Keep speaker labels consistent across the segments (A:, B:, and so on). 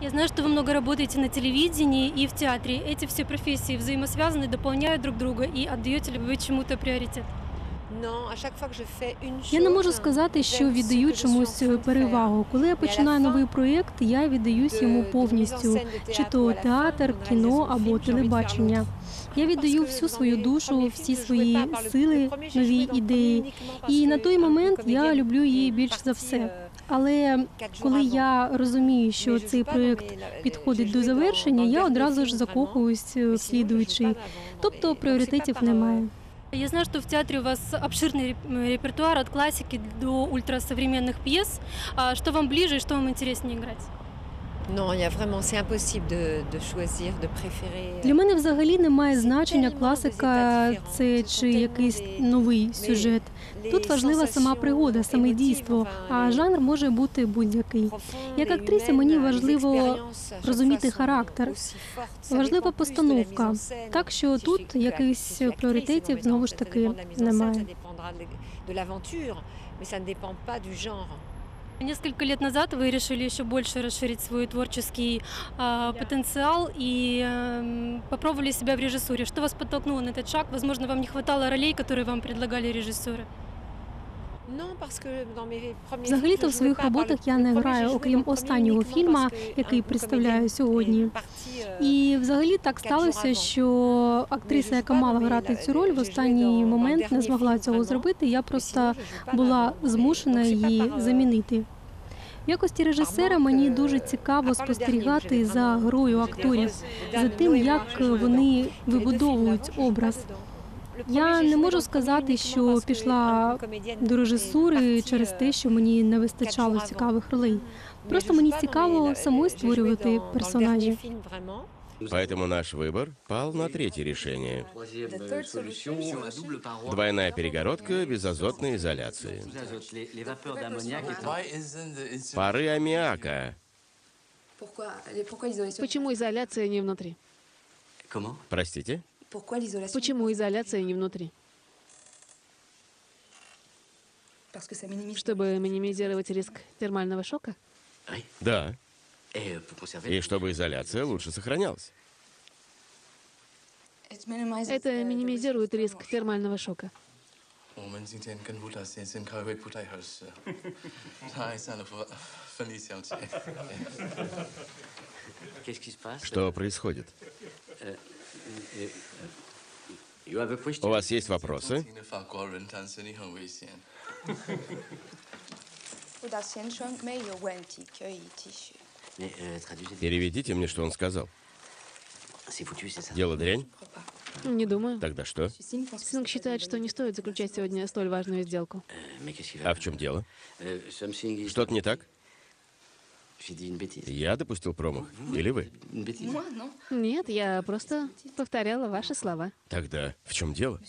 A: Я знаю, что вы много работаете на телевидении и в театре. Эти все профессии взаимосвязаны, дополняют друг друга. И отдаете ли вы чему-то приоритет?
B: Я не можу сказати, що віддаю чомусь перевагу. Коли я починаю новий проєкт, я віддаюсь йому повністю, чи то театр, кіно або телебачення. Я віддаю всю свою душу, всі свої сили, нові ідеї. І на той момент я люблю її більш за все. Але коли я розумію, що цей проєкт підходить до завершення, я одразу ж закохуюсь в слідуючий. Тобто пріоритетів немає.
A: Я знаю, что в театре у вас обширный реп- репертуар от классики до ультрасовременных пьес. Что вам ближе и что вам интереснее играть?
B: Для мене взагалі немає значення класика, це чи якийсь новий сюжет. Тут важлива сама пригода, саме дійство, а жанр може бути будь-який. Як актриса мені важливо розуміти характер, важлива постановка. Так що тут якихось пріоритетів знову ж таки немає.
A: Несколько лет назад вы решили еще больше расширить свой творческий а, потенциал и эм, попробовали себя в режиссуре. Что вас подтолкнуло на этот шаг? Возможно, вам не хватало ролей, которые вам предлагали режиссеры.
C: Mes premiers
B: Взагалі-то в своїх роботах я не граю, окрім останнього фільма, який представляю сьогодні.
C: euh,
B: І взагалі так сталося, що актриса, яка мала грати цю роль, в останній момент не змогла цього зробити. Я просто була змушена її замінити. В якості режисера мені дуже цікаво спостерігати за грою акторів, за тим, як вони вибудовують образ. Я не можу сказати, що пішла до режисури через те, що мені не вистачало цікавих ролей. Просто мені цікаво самой створювати персонажі.
D: Поэтому наш выбор пал на третье решение.
E: Troisième solution, la double paroi.
D: Двойная перегородка без азотной изоляции.
E: Les azotes, les, les vapeurs d'ammoniac étant
F: Why isn't the instrument
D: Пары аммиака.
G: Pourquoi, pourquoi l'isolation
H: Почему изоляция не внутри?
E: comment
D: Простите?
H: Почему изоляция не внутри? Чтобы минимизировать риск термального шока?
D: Да.
E: Э,
D: И чтобы изоляция лучше сохранялась.
H: Это минимизирует риск термального шока.
D: Что происходит?
E: Э,
D: у вас есть вопросы? Переведите мне, что он сказал. Дело дрянь?
H: Не думаю.
D: Тогда что?
G: Сынок
H: считает, что не стоит заключать сегодня столь важную сделку.
D: А в чем дело? Что-то не так? Я допустил промах. Или вы?
H: Нет, я просто повторяла ваши слова.
D: Тогда в чем дело?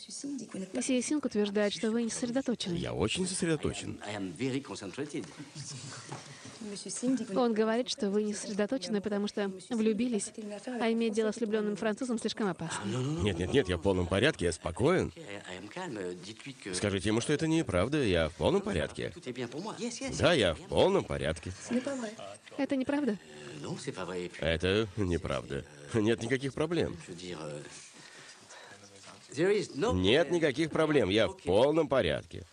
H: Месье Синг утверждает, что вы не сосредоточены.
D: Я очень сосредоточен.
H: Он говорит, что вы не сосредоточены, потому что влюбились, а иметь дело с влюбленным французом слишком опасно.
D: Нет, нет, нет, я в полном порядке, я спокоен. Скажите ему, что это неправда, я в полном порядке. Да, я в полном порядке.
H: Это неправда?
D: Это неправда. Нет никаких проблем. Нет никаких проблем, я в полном порядке.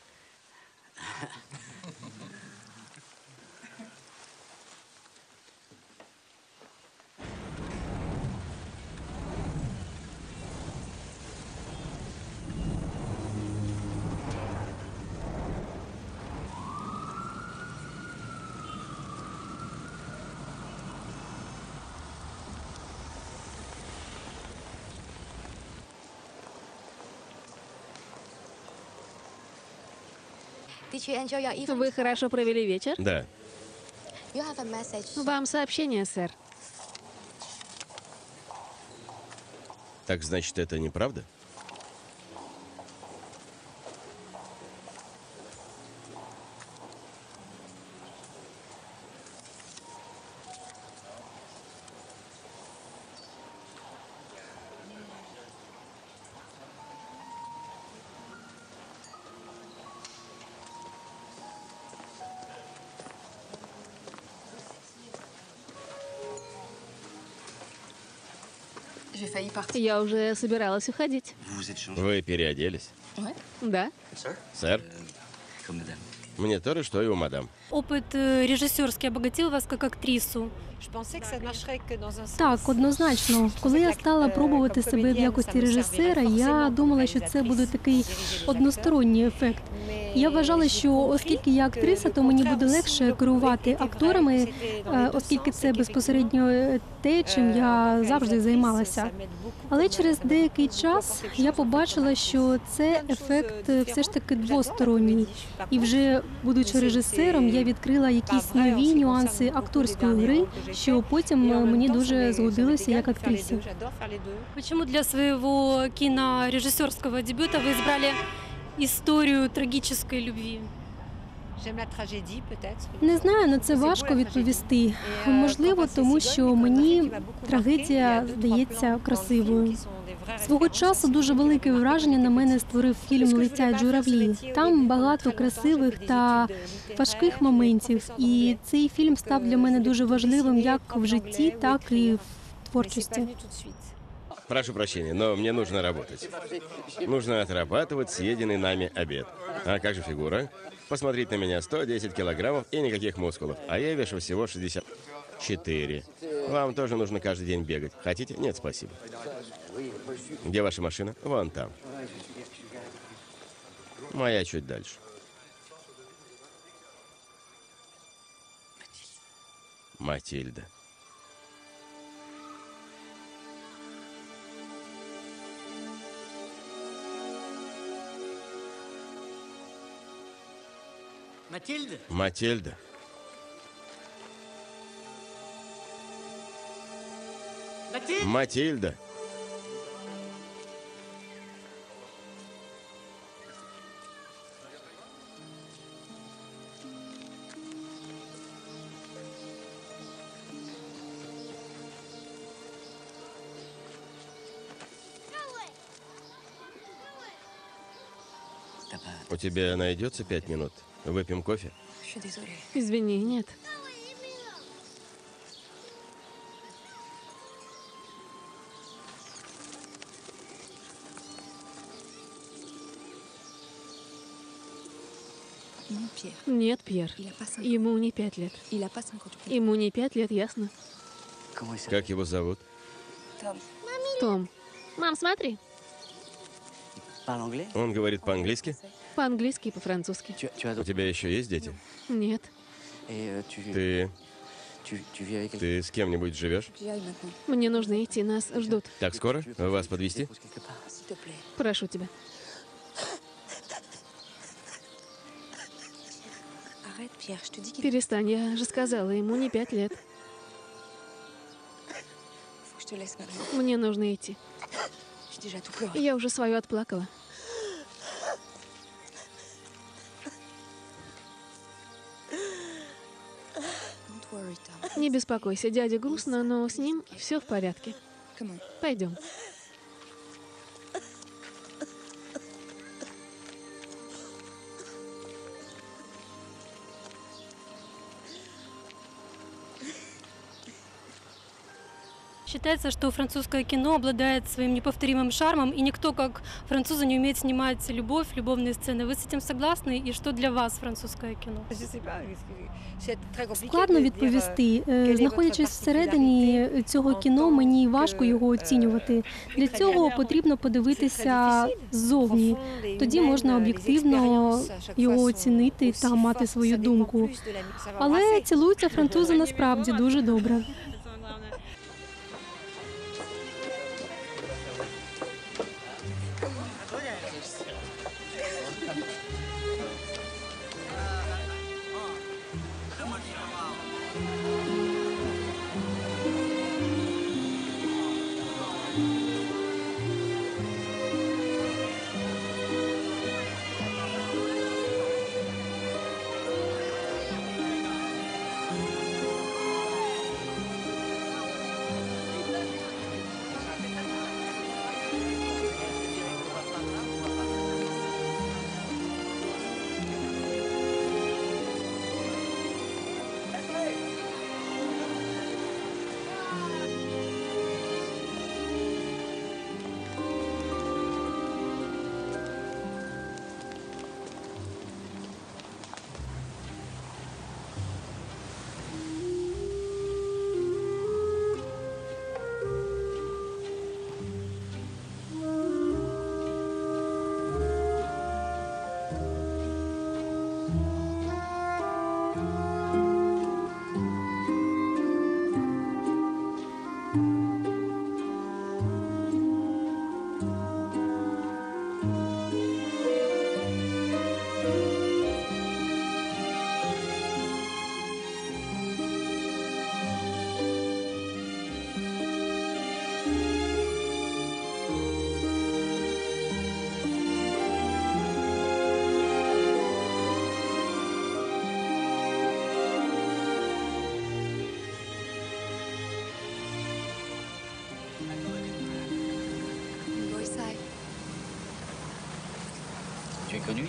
H: Вы хорошо провели вечер?
D: Да.
H: Вам сообщение, сэр.
D: Так значит, это неправда?
H: Я уже собиралась уходить.
D: Вы переоделись?
H: Да.
D: Сэр,
E: madame.
D: мне то же, что и у мадам.
A: Опыт э, режиссерский обогатил вас как актрису.
B: Так, однозначно. Коли я стала пробувати себе в якості режисера, я думала, що це буде такий односторонній ефект. Я вважала, що оскільки я актриса, то мені буде легше керувати акторами, е, оскільки це безпосередньо е, те, чим я завжди займалася. Але через деякий час я побачила, що це ефект е, все ж таки двосторонній. І вже будучи режисером, я відкрила якісь нові нюанси акторської гри, що потім е, мені дуже згодилося як актрисі.
A: Почему для своего кинорежиссерского дебюта вы избрали историю трагической любви?
B: Не знаю, на це важко відповісти. Можливо, тому що мені трагедія здається красивою. Свого часу дуже велике враження на мене створив фільм Летять журавлі. Там багато красивих та важких моментів, і цей фільм став для мене дуже важливим як в житті, так і в творчості.
D: Прошу прощения, но мне нужно работать. Нужно отрабатывать съеденный нами обед. А как же фигура? Посмотрите на меня, 110 килограммов и никаких мускулов. А я вешу всего 64. Вам тоже нужно каждый день бегать. Хотите? Нет, спасибо. Где ваша машина? Вон там. Моя чуть дальше. Матильда.
E: Mathilde
D: Матильда.
E: Mathilde
D: Матильда. У тебя найдется пять минут? Выпьем кофе?
H: Извини, нет. Нет, Пьер.
G: Il a pas 50
H: Ему не пять лет.
G: Il a pas 50
H: Ему не пять лет, ясно?
D: Как его зовут?
H: Том. Мам, смотри.
D: Он говорит по-английски?
H: По-английски и по-французски.
D: У тебя еще есть дети?
H: Нет.
E: Tu,
D: Ты, ты с кем-нибудь живешь?
H: Мне нужно идти, нас ждут.
D: Так скоро? Вас подвести?
H: Прошу тебя. Перестань, я же сказала, ему не пять лет. Мне нужно идти. Я уже свою отплакала. Не беспокойся, дядя грустно, но с ним все в порядке. Пойдем.
A: Считается, что французское кино обладает своим неповторимым шармом, и никто, как французы, не умеет снимать любовь, любовные сцены. Вы с этим согласны? И что для вас французское кино?
B: Складно відповісти. Е, Знаходячись всередині цього кіно, мені важко його оцінювати. Для цього потрібно подивитися ззовні. Тоді можна об'єктивно його оцінити та мати свою думку. Але цілуються французи насправді дуже добре.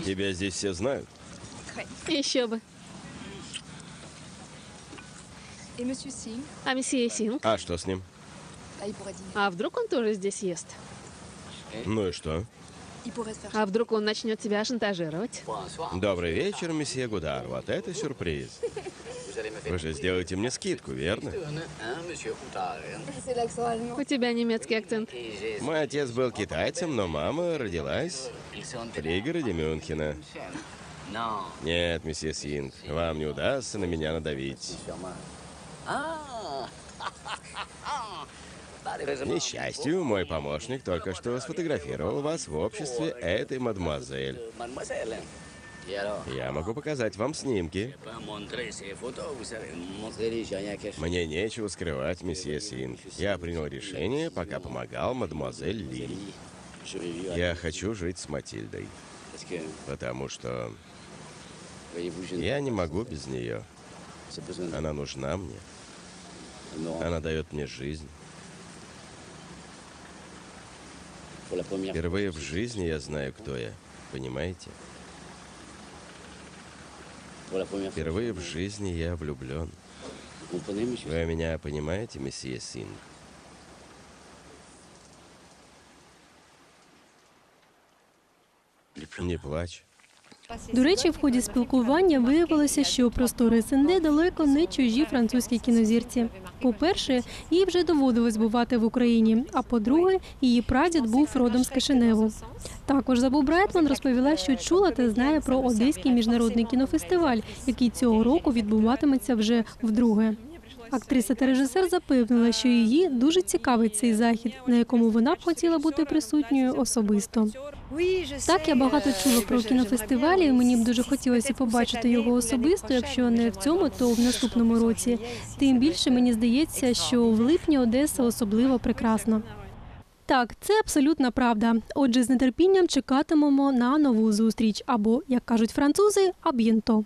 D: Тебя здесь все знают?
H: Еще бы. А месье Синг?
D: А что с ним?
H: А вдруг он тоже здесь ест?
D: Ну и что?
H: А вдруг он начнет тебя шантажировать?
D: Добрый вечер, месье Гудар. Вот это сюрприз. Вы же сделаете мне скидку, верно?
H: У тебя немецкий акцент.
D: Мой отец был китайцем, но мама родилась в пригороде Мюнхена. Нет, месье Синг, вам не удастся на меня надавить. К несчастью, мой помощник только что сфотографировал вас в обществе этой мадемуазель. Я могу показать вам снимки. Мне нечего скрывать, месье Синг. Я принял решение, пока помогал мадемуазель Ли. Я хочу жить с Матильдой, потому что я не могу без нее. Она нужна мне. Она дает мне жизнь. Впервые в жизни я знаю, кто я. Понимаете? Впервые в жизни я влюблен.
E: Monsieur
D: Вы меня понимаете, месье Синг? Не плачь.
A: До речі, в ході спілкування виявилося, що простори СНД далеко не чужі французькій кінозірці. По-перше, їй вже доводилось бувати в Україні. А по-друге, її прадід був родом з Кишиневу. Також Забу Брайтман розповіла, що чула та знає про Одеський міжнародний кінофестиваль, який цього року відбуватиметься вже вдруге. Актриса та режисер запевнила, що її дуже цікавить цей захід, на якому вона б хотіла бути присутньою особисто. Так, я багато чула про кінофестивалі. і Мені б дуже хотілося побачити його особисто, якщо не в цьому, то в наступному році. Тим більше мені здається, що в липні Одеса особливо прекрасна. Так, це абсолютна правда. Отже, з нетерпінням чекатимемо на нову зустріч або, як кажуть французи, аб'єнто.